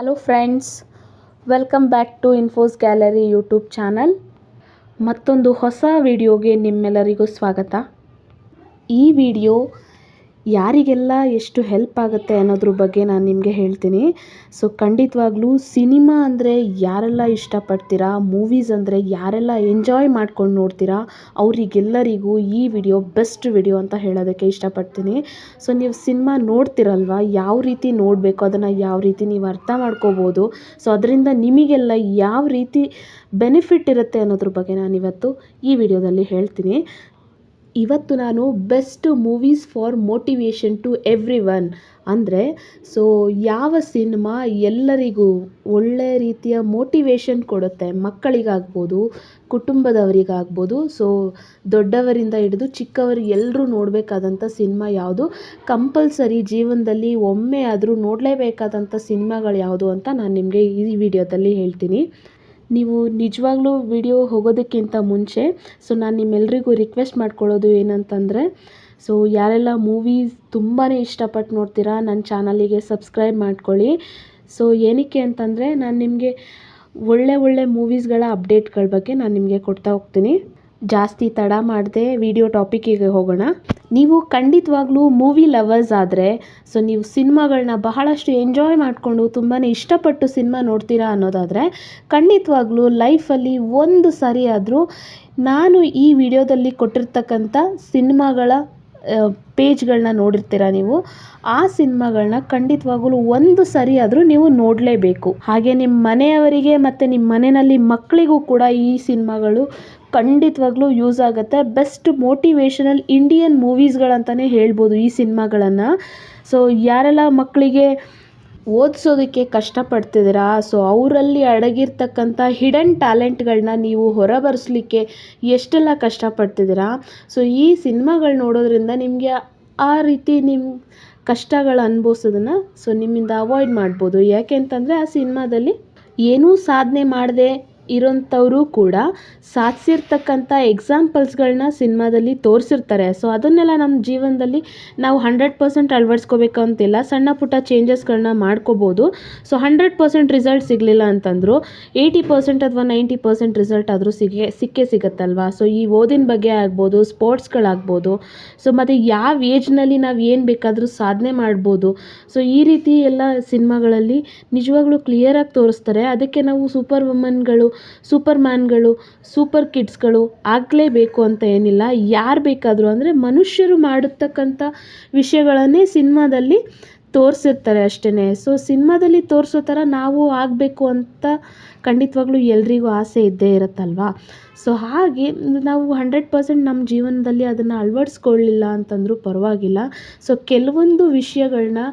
Hello friends welcome back to Infos gallery YouTube channel ಮತ್ತೊಂದು ಹೊಸ ವಿಡಿಯೋಗೆ ನಿಮ್ಮೆಲ್ಲರಿಗೂ ಸ್ವಾಗತ. ಈ ವಿಡಿಯೋ ಯಾರಿಗೆಲ್ಲ ಎಷ್ಟು ಹೆಲ್ಪ್ ಆಗುತ್ತೆ ಅನ್ನೋದ್ರ ಬಗ್ಗೆ ನಾನು ನಿಮಗೆ ಹೇಳ್ತೀನಿ. ಸೊ ಖಂಡಿತವಾಗ್ಲೂ ಸಿನಿಮಾ ಅಂದರೆ ಯಾರೆಲ್ಲ ಇಷ್ಟಪಡ್ತೀರಾ? ಮೂವೀಸ್ ಅಂದರೆ ಯಾರೆಲ್ಲ ಎಂಜಾಯ್ ಮಾಡ್ಕೊಂಡು ನೋಡ್ತೀರಾ? ಅವರಿಗೆಲ್ಲರಿಗೂ ಈ ವಿಡಿಯೋ ಬೆಸ್ಟ್ ವಿಡಿಯೋ ಅಂತ ಹೇಳೋದಕ್ಕೆ ಇಷ್ಟಪಡ್ತೀನಿ. ಸೊ ನೀವು ಸಿನಿಮಾ ನೋಡ್ತಿರಲ್ವ? ಯಾವ ರೀತಿ ನೋಡಬೇಕು? ಅದನ್ನು ಯಾವ ರೀತಿ ನೀವು ಅರ್ಥ ಮಾಡ್ಕೋಬೋದು? ಸೊ ಅದರಿಂದ ನಿಮಗೆಲ್ಲ ಯಾವ ರೀತಿ ಬೆನಿಫಿಟ್ ಇರುತ್ತೆ ಅನ್ನೋದ್ರ ಬಗ್ಗೆ ನಾನು ಇವತ್ತು ಈ ವಿಡಿಯೋದಲ್ಲಿ ಹೇಳ್ತೀನಿ. ಇವತ್ತು ನಾನು best movies for motivation to everyone ಅಂದರೆ ಸೊ ಯಾವ ಸಿನಿಮಾ ಎಲ್ಲರಿಗೂ ಒಳ್ಳೆ ರೀತಿಯ ಮೋಟಿವೇಶನ್ ಕೊಡುತ್ತೆ? ಮಕ್ಕಳಿಗಾಗ್ಬೋದು, ಕುಟುಂಬದವರಿಗಾಗ್ಬೋದು ಸೊ ದೊಡ್ಡವರಿಂದ ಹಿಡಿದು ಚಿಕ್ಕವರು ಎಲ್ಲರೂ ನೋಡಬೇಕಾದಂಥ ಸಿನಿಮಾ ಯಾವುದು? ಕಂಪಲ್ಸರಿ ಜೀವನದಲ್ಲಿ ಒಮ್ಮೆ ಆದರೂ ನೋಡಲೇಬೇಕಾದಂಥ ಸಿನಿಮಾಗಳು ಯಾವುದು ಅಂತ ನಾನು ನಿಮಗೆ ಈ ವಿಡಿಯೋದಲ್ಲಿ ಹೇಳ್ತೀನಿ. ನೀವು ನಿಜವಾಗ್ಲೂ ವಿಡಿಯೋ ಹೋಗೋದಕ್ಕಿಂತ ಮುಂಚೆ, ಸೊ ನಾನು ನಿಮ್ಮೆಲ್ರಿಗೂ ರಿಕ್ವೆಸ್ಟ್ ಮಾಡ್ಕೊಳ್ಳೋದು ಏನಂತಂದರೆ, ಸೊ ಯಾರೆಲ್ಲ ಮೂವೀಸ್ ತುಂಬಾ ಇಷ್ಟಪಟ್ಟು ನೋಡ್ತೀರಾ ನನ್ನ ಚಾನಲಿಗೆ ಸಬ್ಸ್ಕ್ರೈಬ್ ಮಾಡ್ಕೊಳ್ಳಿ. ಸೊ ಏನಕ್ಕೆ ಅಂತಂದರೆ, ನಾನು ನಿಮಗೆ ಒಳ್ಳೆ ಒಳ್ಳೆ ಮೂವೀಸ್ಗಳ ಅಪ್ಡೇಟ್ಗಳ ಬಗ್ಗೆ ನಾನು ನಿಮಗೆ ಕೊಡ್ತಾ ಹೋಗ್ತೀನಿ. ಜಾಸ್ತಿ ತಡ ಮಾಡದೆ ವಿಡಿಯೋ ಟಾಪಿಕ್ಕಿಗೆ ಹೋಗೋಣ. ನೀವು ಖಂಡಿತವಾಗ್ಲೂ ಮೂವಿ ಲವರ್ಸ್ ಆದರೆ ಸೊ ನೀವು ಸಿನಿಮಾಗಳನ್ನ ಬಹಳಷ್ಟು ಎಂಜಾಯ್ ಮಾಡಿಕೊಂಡು ತುಂಬಾ ಇಷ್ಟಪಟ್ಟು ಸಿನಿಮಾ ನೋಡ್ತೀರಾ ಅನ್ನೋದಾದರೆ, ಖಂಡಿತವಾಗ್ಲೂ ಲೈಫಲ್ಲಿ ಒಂದು ಸರಿ ಆದರೂ ನಾನು ಈ ವಿಡಿಯೋದಲ್ಲಿ ಕೊಟ್ಟಿರ್ತಕ್ಕಂಥ ಸಿನಿಮಾಗಳ ಪೇಜ್ಗಳನ್ನ ನೋಡಿರ್ತೀರ ನೀವು, ಆ ಸಿನಿಮಾಗಳನ್ನ ಖಂಡಿತವಾಗ್ಲೂ ಒಂದು ಸರಿ ಆದರೂ ನೀವು ನೋಡಲೇಬೇಕು. ಹಾಗೆ ನಿಮ್ಮ ಮನೆಯವರಿಗೆ ಮತ್ತು ನಿಮ್ಮ ಮನೆಯಲ್ಲಿ ಮಕ್ಕಳಿಗೂ ಕೂಡ ಈ ಸಿನಿಮಾಗಳು ಖಂಡಿತವಾಗ್ಲೂ ಯೂಸ್ ಆಗುತ್ತೆ. ಬೆಸ್ಟ್ ಮೋಟಿವೇಶನಲ್ ಇಂಡಿಯನ್ ಮೂವೀಸ್ಗಳಂತಲೇ ಹೇಳ್ಬೋದು ಈ ಸಿನಿಮಾಗಳನ್ನು. ಸೊ ಯಾರೆಲ್ಲ ಮಕ್ಕಳಿಗೆ ಓದಿಸೋದಕ್ಕೆ ಕಷ್ಟಪಡ್ತಿದ್ದೀರಾ? ಸೊ ಅವರಲ್ಲಿ ಅಡಗಿರ್ತಕ್ಕಂಥ ಹಿಡನ್ ಟ್ಯಾಲೆಂಟ್ಗಳನ್ನ ನೀವು ಹೊರಬರ್ಸ್ಲಿಕ್ಕೆ ಎಷ್ಟೆಲ್ಲ ಕಷ್ಟಪಡ್ತಿದ್ದೀರಾ? ಸೊ ಈ ಸಿನಿಮಾಗಳು ನೋಡೋದ್ರಿಂದ ನಿಮಗೆ ಆ ರೀತಿ ನಿಮ್ಮ ಕಷ್ಟಗಳು ಅನುಭವಿಸೋದನ್ನು ಸೊ ನಿಮ್ಮಿಂದ ಅವಾಯ್ಡ್ ಮಾಡ್ಬೋದು. ಯಾಕೆ ಅಂತಂದರೆ ಆ ಸಿನಿಮಾದಲ್ಲಿ ಏನೂ ಸಾಧನೆ ಮಾಡದೆ ಇರೋಂಥವರು ಕೂಡ ಸಾಧಿಸಿರ್ತಕ್ಕಂಥ ಎಕ್ಸಾಂಪಲ್ಸ್ಗಳನ್ನ ಸಿನಿಮಾದಲ್ಲಿ ತೋರಿಸಿರ್ತಾರೆ. ಸೊ ಅದನ್ನೆಲ್ಲ ನಮ್ಮ ಜೀವನದಲ್ಲಿ ನಾವು ಹಂಡ್ರೆಡ್ ಪರ್ಸೆಂಟ್ ಅಳವಡಿಸ್ಕೋಬೇಕು ಅಂತಿಲ್ಲ. ಸಣ್ಣ ಪುಟ್ಟ ಚೇಂಜಸ್ಗಳನ್ನ ಮಾಡ್ಕೋಬೋದು. ಸೊ ಹಂಡ್ರೆಡ್ ಪರ್ಸೆಂಟ್ ರಿಸಲ್ಟ್ ಸಿಗಲಿಲ್ಲ ಅಂತಂದರೂ ಏಯ್ಟಿ ಪರ್ಸೆಂಟ್ ಅಥವಾ ನೈಂಟಿ ಪರ್ಸೆಂಟ್ ರಿಸಲ್ಟ್ ಆದರೂ ಸಿಗೇ, ಸಿಕ್ಕೇ ಸಿಗುತ್ತಲ್ವಾ? ಸೊ ಈ ಓದಿನ ಬಗ್ಗೆ ಆಗ್ಬೋದು ಸ್ಪೋರ್ಟ್ಸ್ಗಳಾಗ್ಬೋದು ಸೊ ಮತ್ತು ಯಾವ ಏಜ್ನಲ್ಲಿ ನಾವು ಏನು ಬೇಕಾದರೂ ಸಾಧನೆ ಮಾಡ್ಬೋದು. ಸೊ ಈ ರೀತಿ ಎಲ್ಲ ಸಿನಿಮಾಗಳಲ್ಲಿ ನಿಜವಾಗ್ಲೂ ಕ್ಲಿಯರಾಗಿ ತೋರಿಸ್ತಾರೆ. ಅದಕ್ಕೆ ನಾವು ಸೂಪರ್ ವುಮನ್ಗಳು ಸೂಪರ್ ಮ್ಯಾನ್ಗಳು ಸೂಪರ್ ಕಿಡ್ಸ್ಗಳು ಆಗಲೇಬೇಕು ಅಂತ ಏನಿಲ್ಲ. ಯಾರು ಬೇಕಾದರೂ ಅಂದರೆ ಮನುಷ್ಯರು ಮಾಡತಕ್ಕಂಥ ವಿಷಯಗಳನ್ನೇ ಸಿನಿಮಾದಲ್ಲಿ ತೋರಿಸಿರ್ತಾರೆ ಅಷ್ಟೇ ಸೊ ಸಿನಿಮಾದಲ್ಲಿ ತೋರಿಸೋ ಥರ ನಾವು ಆಗಬೇಕು ಅಂತ ಖಂಡಿತವಾಗ್ಲೂ ಎಲ್ರಿಗೂ ಆಸೆ ಇದ್ದೇ ಇರುತ್ತಲ್ವಾ? ಸೊ ಹಾಗೆ ನಾವು ಹಂಡ್ರೆಡ್ ಪರ್ಸೆಂಟ್ ನಮ್ಮ ಜೀವನದಲ್ಲಿ ಅದನ್ನು ಅಳವಡಿಸ್ಕೊಳ್ಳಿಲ್ಲ ಅಂತಂದರೂ ಪರವಾಗಿಲ್ಲ. ಸೊ ಕೆಲವೊಂದು ವಿಷಯಗಳನ್ನ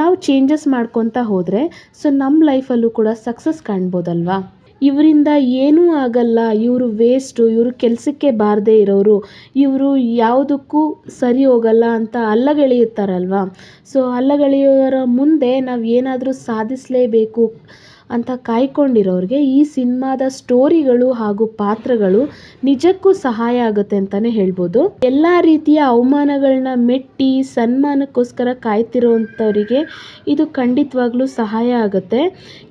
ನಾವು ಚೇಂಜಸ್ ಮಾಡ್ಕೊತಾ ಹೋದರೆ ಸೊ ನಮ್ಮ ಲೈಫಲ್ಲೂ ಕೂಡ ಸಕ್ಸಸ್ ಕಾಣ್ಬೋದಲ್ವಾ? ಇವರಿಂದ ಏನೂ ಆಗಲ್ಲ. ಇವರು ವೇಸ್ಟು ಇವರು ಕೆಲಸಕ್ಕೆ ಬಾರದೇ ಇರೋರು. ಇವರು ಯಾವುದಕ್ಕೂ ಸರಿ ಹೋಗಲ್ಲ ಅಂತ ಅಲ್ಲಗಳೆಯುತ್ತಾರಲ್ವ? ಸೊ ಅಲ್ಲಗಳೆಯೋರ ಮುಂದೆ ನಾವು ಏನಾದರೂ ಸಾಧಿಸಲೇಬೇಕು. ಅಂತ ಕಾಯ್ಕೊಂಡಿರೋರಿಗೆ ಈ ಸಿನಿಮಾದ ಸ್ಟೋರಿಗಳು ಹಾಗೂ ಪಾತ್ರಗಳು ನಿಜಕ್ಕೂ ಸಹಾಯ ಆಗುತ್ತೆ ಅಂತಲೇ ಹೇಳ್ಬೋದು. ಎಲ್ಲ ರೀತಿಯ ಅವಮಾನಗಳನ್ನ ಮೆಟ್ಟಿ ಸನ್ಮಾನಕ್ಕೋಸ್ಕರ ಕಾಯ್ತಿರೋವಂಥವರಿಗೆ ಇದು ಖಂಡಿತವಾಗ್ಲೂ ಸಹಾಯ ಆಗುತ್ತೆ.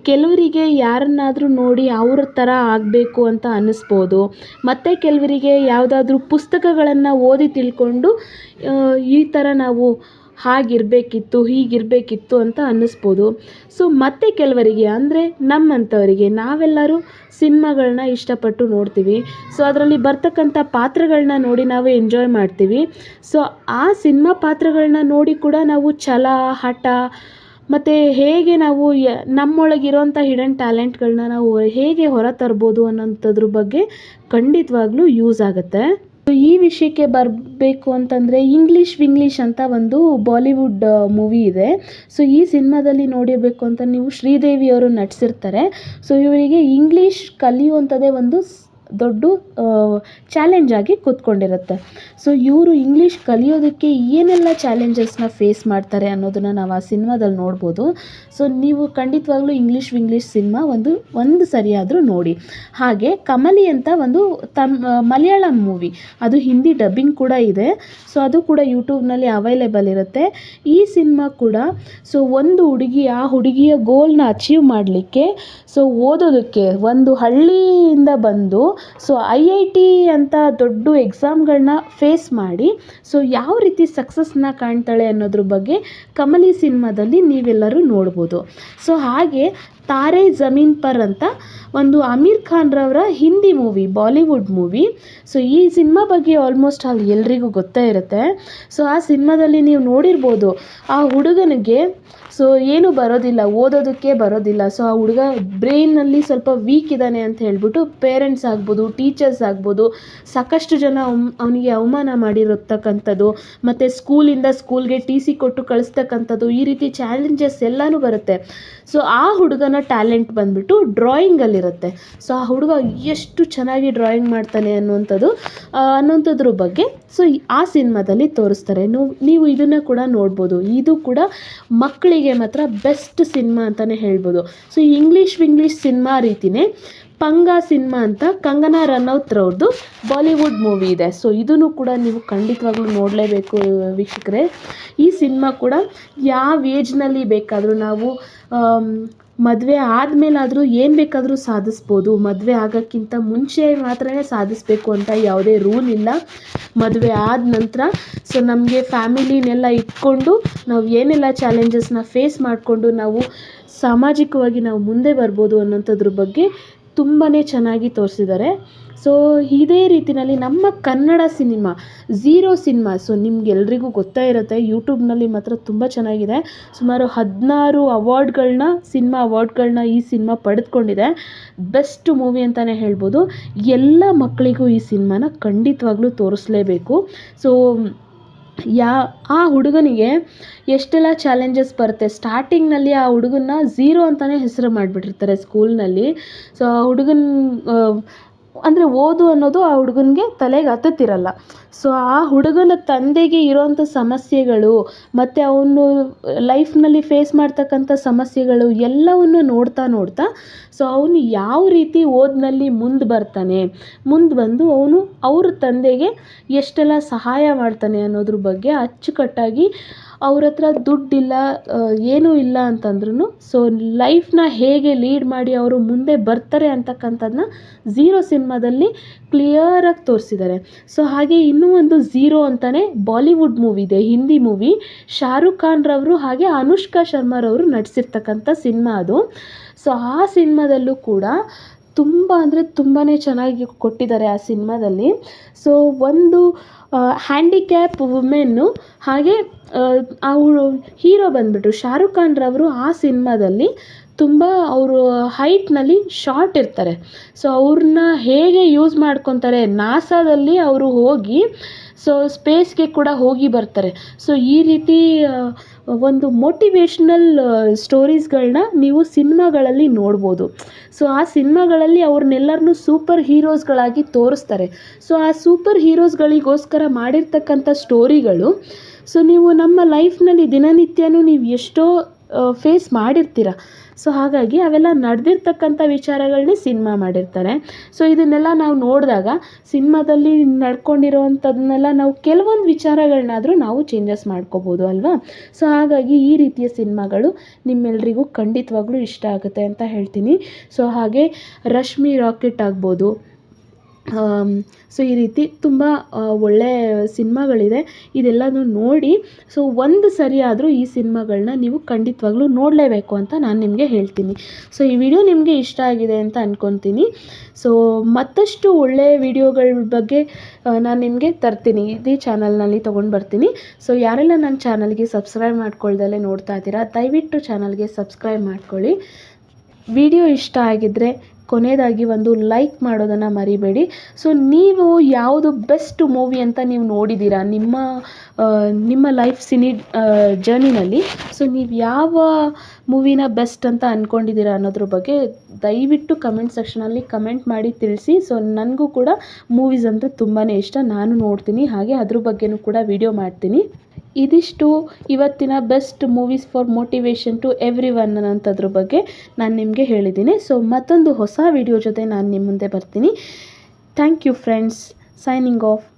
ಕೆಲವರಿಗೆ ಯಾರನ್ನಾದರೂ ನೋಡಿ ಅವ್ರ ಥರ ಆಗಬೇಕು ಅಂತ ಅನ್ನಿಸ್ಬೋದು. ಮತ್ತು ಕೆಲವರಿಗೆ ಯಾವುದಾದ್ರೂ ಪುಸ್ತಕಗಳನ್ನು ಓದಿ ತಿಳ್ಕೊಂಡು ಈ ಥರ ನಾವು ಹಾಗಿರಬೇಕಿತ್ತು, ಹೀಗಿರಬೇಕಿತ್ತು ಅಂತ ಅನ್ನಿಸ್ಬೋದು. ಸೊ ಮತ್ತೆ ಕೆಲವರಿಗೆ ಅಂದರೆ ನಮ್ಮಂಥವರಿಗೆ ನಾವೆಲ್ಲರೂ ಸಿನಿಮಾಗಳನ್ನ ಇಷ್ಟಪಟ್ಟು ನೋಡ್ತೀವಿ. ಸೊ ಅದರಲ್ಲಿ ಬರ್ತಕ್ಕಂಥ ಪಾತ್ರಗಳನ್ನ ನೋಡಿ ನಾವು ಎಂಜಾಯ್ ಮಾಡ್ತೀವಿ. ಸೊ ಆ ಸಿನಿಮಾ ಪಾತ್ರಗಳನ್ನ ನೋಡಿ ಕೂಡ ನಾವು ಛಲ, ಹಠ, ಮತ್ತು ಹೇಗೆ ನಾವು ಯ, ನಮ್ಮೊಳಗಿರೋಂಥ ಹಿಡನ್ ಟ್ಯಾಲೆಂಟ್ಗಳನ್ನ ನಾವು ಹೇಗೆ ಹೊರ ತರ್ಬೋದು ಅನ್ನೋಂಥದ್ರ ಬಗ್ಗೆ ಖಂಡಿತವಾಗ್ಲೂ ಯೂಸ್ ಆಗುತ್ತೆ. ಈ ವಿಷಯಕ್ಕೆ ಬರಬೇಕು ಅಂತಂದರೆ ಇಂಗ್ಲೀಷ್ ವಿಂಗ್ಲೀಷ್ ಅಂತ ಒಂದು ಬಾಲಿವುಡ್ ಮೂವಿ ಇದೆ. ಸೊ ಈ ಸಿನಿಮಾದಲ್ಲಿ ನೋಡಿರಬೇಕು ಅಂತ ನೀವು ಶ್ರೀದೇವಿ ಅವರು ನಟಿಸಿರ್ತಾರೆ. ಸೊ ಇವರಿಗೆ ಇಂಗ್ಲೀಷ್ ಕಲಿಯುವಂಥದ್ದೇ ಒಂದು ದೊಡ್ಡ ಚಾಲೆಂಜ್ ಆಗಿ ಕೂತ್ಕೊಂಡಿರುತ್ತೆ. ಸೊ ಇವರು ಇಂಗ್ಲೀಷ್ ಕಲಿಯೋದಕ್ಕೆ ಏನೆಲ್ಲ ಚಾಲೆಂಜಸ್ನ ಫೇಸ್ ಮಾಡ್ತಾರೆ ಅನ್ನೋದನ್ನು ನಾವು ಆ ಸಿನಿಮಾದಲ್ಲಿ ನೋಡ್ಬೋದು. ಸೊ ನೀವು ಖಂಡಿತವಾಗ್ಲೂ ಇಂಗ್ಲೀಷ್ ವಿಂಗ್ಲೀಷ್ ಸಿನಿಮಾ ಒಂದು ಒಂದು ಸರಿಯಾದರೂ ನೋಡಿ. ಹಾಗೆ ಕಮಲಿ ಅಂತ ಒಂದು ತಮ್ ಮಲಯಾಳಂ ಮೂವಿ ಅದು ಹಿಂದಿ ಡಬ್ಬಿಂಗ್ ಕೂಡ ಇದೆ. ಸೊ ಅದು ಕೂಡ ಯೂಟ್ಯೂಬ್ನಲ್ಲಿ ಅವೈಲೇಬಲ್ ಇರುತ್ತೆ. ಈ ಸಿನಿಮಾ ಕೂಡ ಸೊ ಒಂದು ಹುಡುಗಿ ಆ ಹುಡುಗಿಯ ಗೋಲ್ನ ಅಚೀವ್ ಮಾಡಲಿಕ್ಕೆ ಸೊ ಓದೋದಕ್ಕೆ ಒಂದು ಹಳ್ಳಿಯಿಂದ ಬಂದು ಸೊ ಐ ಐ ಟಿ ಅಂತ ದೊಡ್ಡ ಎಕ್ಸಾಮ್ಗಳನ್ನ ಫೇಸ್ ಮಾಡಿ ಸೊ ಯಾವ ರೀತಿ ಸಕ್ಸಸ್ನ ಕಾಣ್ತಾಳೆ ಅನ್ನೋದ್ರ ಬಗ್ಗೆ ಕಮಲಿ ಸಿನಿಮಾದಲ್ಲಿ ನೀವೆಲ್ಲರೂ ನೋಡ್ಬೋದು. ಸೊ ಹಾಗೆ, ತಾರೆ ಜಮೀನ್ ಪರ್ ಅಂತ ಒಂದು Aamir ಖಾನ್ರವರ Hindi movie, Bollywood movie. So ಈ ಸಿನಿಮಾ ಬಗ್ಗೆ ಆಲ್ಮೋಸ್ಟ್ ಅಲ್ಲಿ ಎಲ್ರಿಗೂ ಗೊತ್ತೇ ಇರುತ್ತೆ. ಸೊ ಆ ಸಿನಿಮಾದಲ್ಲಿ ನೀವು ನೋಡಿರ್ಬೋದು, ಆ ಹುಡುಗನಿಗೆ ಸೊ ಏನು ಬರೋದಿಲ್ಲ, ಓದೋದಕ್ಕೆ ಬರೋದಿಲ್ಲ. ಸೊ ಆ ಹುಡುಗ ಬ್ರೈನಲ್ಲಿ ಸ್ವಲ್ಪ ವೀಕ್ ಇದ್ದಾನೆ ಅಂತ ಹೇಳ್ಬಿಟ್ಟು ಪೇರೆಂಟ್ಸ್ ಆಗ್ಬೋದು ಟೀಚರ್ಸ್ ಆಗ್ಬೋದು, ಸಾಕಷ್ಟು ಜನ ಅವನಿಗೆ ಅವಮಾನ ಮಾಡಿರತಕ್ಕಂಥದ್ದು, ಮತ್ತು ಸ್ಕೂಲಿಂದ ಸ್ಕೂಲ್ಗೆ ಟಿ ಸಿ ಕೊಟ್ಟು ಕಳಿಸ್ತಕ್ಕಂಥದ್ದು, ಈ ರೀತಿ ಚಾಲೆಂಜಸ್ ಎಲ್ಲನೂ ಬರುತ್ತೆ. ಸೊ ಆ ಹುಡುಗನ ಟ್ಯಾಲೆಂಟ್ ಬಂದ್ಬಿಟ್ಟು ಡ್ರಾಯಿಂಗಲ್ಲಿರುತ್ತೆ ಸೊ ಆ ಹುಡುಗ ಎಷ್ಟು ಚೆನ್ನಾಗಿ ಡ್ರಾಯಿಂಗ್ ಮಾಡ್ತಾನೆ ಅನ್ನುವಂಥದ್ದು ಅನ್ನೋಂಥದ್ರ ಬಗ್ಗೆ ಸೊ ಆ ಸಿನಿಮಾದಲ್ಲಿ ತೋರಿಸ್ತಾರೆ. ನೀವು ಇದನ್ನು ಕೂಡ ನೋಡ್ಬೋದು. ಇದು ಕೂಡ ಮಕ್ಕಳಿಗೆ ಮಾತ್ರ ಬೆಸ್ಟ್ ಸಿನಿಮಾ ಅಂತಲೇ ಹೇಳ್ಬೋದು. ಸೊ ಇಂಗ್ಲೀಷ್ ವಿಂಗ್ಲೀಷ್ ಸಿನಿಮಾ ರೀತಿಯೇ ಪಂಗ ಸಿನಿಮಾ ಅಂತ ಕಂಗನಾ ರನೌತ್ರವ್ರದ್ದು ಬಾಲಿವುಡ್ ಮೂವಿ ಇದೆ. ಸೊ ಇದನ್ನು ಕೂಡ ನೀವು ಖಂಡಿತವಾಗ್ಲೂ ನೋಡಲೇಬೇಕು, ವೀಕ್ಷಕರೇ. ಈ ಸಿನಿಮಾ ಕೂಡ ಯಾವ ಏಜ್ನಲ್ಲಿ ಬೇಕಾದರೂ ನಾವು ಮದುವೆ ಆದಮೇಲಾದರೂ ಏನು ಬೇಕಾದರೂ ಸಾಧಿಸ್ಬೋದು. ಮದುವೆ ಆಗೋಕ್ಕಿಂತ ಮುಂಚೆ ಮಾತ್ರನೇ ಸಾಧಿಸಬೇಕು ಅಂತ ಯಾವುದೇ ರೂಲ್ ಇಲ್ಲ. ಮದುವೆ ಆದ ನಂತರ ಸೊ ನಮಗೆ ಫ್ಯಾಮಿಲಿನೆಲ್ಲ ಇಟ್ಕೊಂಡು ನಾವು ಏನೆಲ್ಲ ಚಾಲೆಂಜಸ್ನ ಫೇಸ್ ಮಾಡಿಕೊಂಡು ನಾವು ಸಾಮಾಜಿಕವಾಗಿ ನಾವು ಮುಂದೆ ಬರ್ಬೋದು ಅನ್ನೋಂಥದ್ರ ಬಗ್ಗೆ ತುಂಬಾ ಚೆನ್ನಾಗಿ ತೋರಿಸಿದ್ದಾರೆ. ಸೊ ಇದೇ ರೀತಿಯಲ್ಲಿ ನಮ್ಮ Kannada cinema Zero cinema so ನಿಮ್ಗೆಲ್ರಿಗೂ ಗೊತ್ತೇ ಇರುತ್ತೆ ಯೂಟ್ಯೂಬ್ನಲ್ಲಿ ಮಾತ್ರ ತುಂಬ ಚೆನ್ನಾಗಿದೆ. ಸುಮಾರು ಹದಿನಾರು ಅವಾರ್ಡ್ಗಳನ್ನ ಸಿನಿಮಾ ಅವಾರ್ಡ್ಗಳನ್ನ ಈ ಸಿನಿಮಾ ಪಡೆದುಕೊಂಡಿದೆ. ಬೆಸ್ಟ್ ಮೂವಿ ಅಂತಲೇ ಹೇಳ್ಬೋದು. ಎಲ್ಲ ಮಕ್ಕಳಿಗೂ ಈ ಸಿನಿಮಾನ ಖಂಡಿತವಾಗ್ಲೂ ತೋರಿಸ್ಲೇಬೇಕು. ಸೊ ಯಾ, ಆ ಹುಡುಗನಿಗೆ ಎಷ್ಟೆಲ್ಲ ಚಾಲೆಂಜಸ್ ಬರುತ್ತೆ? ಸ್ಟಾರ್ಟಿಂಗ್ನಲ್ಲಿ ಆ ಹುಡುಗನ್ನ ಝೀರೋ ಅಂತಲೇ ಹೆಸರು ಮಾಡಿಬಿಟ್ಟಿರ್ತಾರೆ ಸ್ಕೂಲ್ನಲ್ಲಿ ಸೊ ಆ ಹುಡುಗನ ಅಂದರೆ ಓದು ಅನ್ನೋದು ಆ ಹುಡುಗನಿಗೆ ತಲೆಗೆ ಹತ್ತುತ್ತಿರಲ್ಲ. ಸೊ ಆ ಹುಡುಗನ ತಂದೆಗೆ ಇರೋವಂಥ ಸಮಸ್ಯೆಗಳು, ಮತ್ತು ಅವನು ಲೈಫ್ನಲ್ಲಿ ಫೇಸ್ ಮಾಡ್ತಕ್ಕಂಥ ಸಮಸ್ಯೆಗಳು ಎಲ್ಲವನ್ನು ನೋಡ್ತಾ ನೋಡ್ತಾ ಸೊ ಅವನು ಯಾವ ರೀತಿ ಓದಿನಲ್ಲಿ ಮುಂದೆ ಬರ್ತಾನೆ, ಮುಂದೆ ಬಂದು ಅವನು ಅವ್ರ ತಂದೆಗೆ ಎಷ್ಟೆಲ್ಲ ಸಹಾಯ ಮಾಡ್ತಾನೆ ಅನ್ನೋದ್ರ ಬಗ್ಗೆ ಅಚ್ಚುಕಟ್ಟಾಗಿ ಅವ್ರ ಹತ್ರ ದುಡ್ಡಿಲ್ಲ ಏನೂ ಇಲ್ಲ ಅಂತಂದ್ರೂ ಸೊ ಲೈಫ್ನ ಹೇಗೆ ಲೀಡ್ ಮಾಡಿ ಅವರು ಮುಂದೆ ಬರ್ತಾರೆ ಅಂತಕ್ಕಂಥದ್ದನ್ನ ಝೀರೋ ಸಿನಿಮಾದಲ್ಲಿ ಕ್ಲಿಯರಾಗಿ ತೋರಿಸಿದ್ದಾರೆ ಸೊ ಹಾಗೆ ಇನ್ನೂ ಒಂದು ಝೀರೋ ಅಂತಲೇ ಬಾಲಿವುಡ್ ಮೂವಿ ಇದೆ ಹಿಂದಿ ಮೂವಿ ಶಾರುಖ್ ಖಾನ್ರವರು ಹಾಗೆ ಅನುಷ್ಕಾ ಶರ್ಮಾರವರು ನಟಿಸಿರ್ತಕ್ಕಂಥ ಸಿನಿಮಾ ಅದು. ಸೊ ಆ ಸಿನಿಮಾದಲ್ಲೂ ಕೂಡ ತುಂಬ ಅಂದರೆ ತುಂಬಾ ಚೆನ್ನಾಗಿ ಕೊಟ್ಟಿದ್ದಾರೆ ಆ ಸಿನಿಮಾದಲ್ಲಿ. ಸೊ ಒಂದು ಹ್ಯಾಂಡಿಕ್ಯಾಪ್ ವುಮೆನ್ನು ಹಾಗೆ ಅವರು ಹೀರೋ ಬಂದುಬಿಟ್ಟು ಶಾರುಖ್ ಖಾನ್ರವರು ಆ ಸಿನಿಮಾದಲ್ಲಿ ತುಂಬ ಅವರು ಹೈಟ್ನಲ್ಲಿ ಶಾರ್ಟ್ ಇರ್ತಾರೆ. ಸೊ ಅವ್ರನ್ನ ಹೇಗೆ ಯೂಸ್ ಮಾಡ್ಕೊತಾರೆ? ನಾಸಾದಲ್ಲಿ ಅವರು ಹೋಗಿ ಸೊ ಸ್ಪೇಸ್ಗೆ ಕೂಡ ಹೋಗಿ ಬರ್ತಾರೆ. ಸೊ ಈ ರೀತಿ ಒಂದು ಮೋಟಿವೇಶ್ನಲ್ ಸ್ಟೋರೀಸ್ಗಳನ್ನ ನೀವು ಸಿನಿಮಾಗಳಲ್ಲಿ ನೋಡ್ಬೋದು. ಸೊ ಆ ಸಿನಿಮಾಗಳಲ್ಲಿ ಅವ್ರನ್ನೆಲ್ಲರನ್ನೂ ಸೂಪರ್ ಹೀರೋಸ್ಗಳಾಗಿ ತೋರಿಸ್ತಾರೆ. ಸೊ ಆ ಸೂಪರ್ ಹೀರೋಸ್ಗಳಿಗೋಸ್ಕರ ಮಾಡಿರ್ತಕ್ಕಂಥ ಸ್ಟೋರಿಗಳು ಸೊ ನೀವು ನಮ್ಮ ಲೈಫ್ನಲ್ಲಿ ದಿನನಿತ್ಯನೂ ನೀವು ಎಷ್ಟೋ ಫೇಸ್ ಮಾಡಿರ್ತೀರ. ಸೊ ಹಾಗಾಗಿ ಅವೆಲ್ಲ ನಡೆದಿರ್ತಕ್ಕಂಥ ವಿಚಾರಗಳನ್ನೇ ಸಿನಿಮಾ ಮಾಡಿರ್ತಾರೆ. ಸೊ ಇದನ್ನೆಲ್ಲ ನಾವು ನೋಡಿದಾಗ ಸಿನಿಮಾದಲ್ಲಿ ನಡ್ಕೊಂಡಿರೋವಂಥದ್ದನ್ನೆಲ್ಲ ನಾವು ಕೆಲವೊಂದು ವಿಚಾರಗಳನ್ನಾದರೂ ನಾವು ಚೇಂಜಸ್ ಮಾಡ್ಕೋಬೋದು ಅಲ್ವಾ? ಸೊ ಹಾಗಾಗಿ ಈ ರೀತಿಯ ಸಿನಿಮಾಗಳು ನಿಮ್ಮೆಲ್ರಿಗೂ ಖಂಡಿತವಾಗ್ಲೂ ಇಷ್ಟ ಆಗುತ್ತೆ ಅಂತ ಹೇಳ್ತೀನಿ. ಸೊ ಹಾಗೆ ರಶ್ಮಿ ರಾಕೆಟ್ ಆಗ್ಬೋದು ಸೊ ಈ ರೀತಿ ತುಂಬ ಒಳ್ಳೆಯ ಸಿನಿಮಾಗಳಿದೆ. ಇದೆಲ್ಲನೂ ನೋಡಿ, ಸೊ ಒಂದು ಸರಿ ಆದರೂ ಈ ಸಿನಿಮಾಗಳನ್ನ ನೀವು ಖಂಡಿತವಾಗ್ಲೂ ನೋಡಲೇಬೇಕು ಅಂತ ನಾನು ನಿಮಗೆ ಹೇಳ್ತೀನಿ. ಸೊ ಈ ವಿಡಿಯೋ ನಿಮಗೆ ಇಷ್ಟ ಆಗಿದೆ ಅಂತ ಅಂದ್ಕೊತೀನಿ ಸೊ ಮತ್ತಷ್ಟು ಒಳ್ಳೆಯ ವಿಡಿಯೋಗಳ ಬಗ್ಗೆ ನಾನು ನಿಮಗೆ ತರ್ತೀನಿ. ಇದೇ ಚಾನಲ್ನಲ್ಲಿ ತೊಗೊಂಡು ಬರ್ತೀನಿ. ಸೊ ಯಾರೆಲ್ಲ ನನ್ನ ಚಾನಲ್ಗೆ ಸಬ್ಸ್ಕ್ರೈಬ್ ಮಾಡ್ಕೊಳ್ದಲ್ಲೇ ನೋಡ್ತಾ ಇದ್ದೀರಾ, ದಯವಿಟ್ಟು ಚಾನಲ್ಗೆ ಸಬ್ಸ್ಕ್ರೈಬ್ ಮಾಡ್ಕೊಳ್ಳಿ. ವಿಡಿಯೋ ಇಷ್ಟ ಆಗಿದ್ದರೆ ಕೊನೆಯದಾಗಿ ಒಂದು ಲೈಕ್ ಮಾಡೋದನ್ನು ಮರಿಬೇಡಿ. ಸೊ ನೀವು ಯಾವುದು ಬೆಸ್ಟ್ ಮೂವಿ ಅಂತ ನೀವು ನೋಡಿದ್ದೀರಾ? ನಿಮ್ಮ ನಿಮ್ಮ ಲೈಫ್ ಸಿನಿ ಜರ್ನಿನಲ್ಲಿ ಸೊ ನೀವು ಯಾವ ಮೂವಿನ ಬೆಸ್ಟ್ ಅಂತ ಅಂದ್ಕೊಂಡಿದ್ದೀರಾ ಅನ್ನೋದ್ರ ಬಗ್ಗೆ ದಯವಿಟ್ಟು ಕಮೆಂಟ್ ಸೆಕ್ಷನಲ್ಲಿ ಕಮೆಂಟ್ ಮಾಡಿ ತಿಳಿಸಿ. ಸೊ ನನಗೂ ಕೂಡ ಮೂವೀಸ್ ಅಂದರೆ ತುಂಬಾ ಇಷ್ಟ. ನಾನು ನೋಡ್ತೀನಿ. ಹಾಗೆ ಅದ್ರ ಬಗ್ಗೆಯೂ ಕೂಡ ವಿಡಿಯೋ ಮಾಡ್ತೀನಿ. ಇದಿಷ್ಟು ಇವತ್ತಿನ best movies for motivation to everyone ಅನ್ನೋಂಥದ್ರ ಬಗ್ಗೆ ನಾನು ನಿಮಗೆ ಹೇಳಿದ್ದೀನಿ. ಸೊ ಮತ್ತೊಂದು ಹೊಸ ವಿಡಿಯೋ ಜೊತೆ ನಾನು ನಿಮ್ಮ ಮುಂದೆ ಬರ್ತೀನಿ. Thank you friends signing off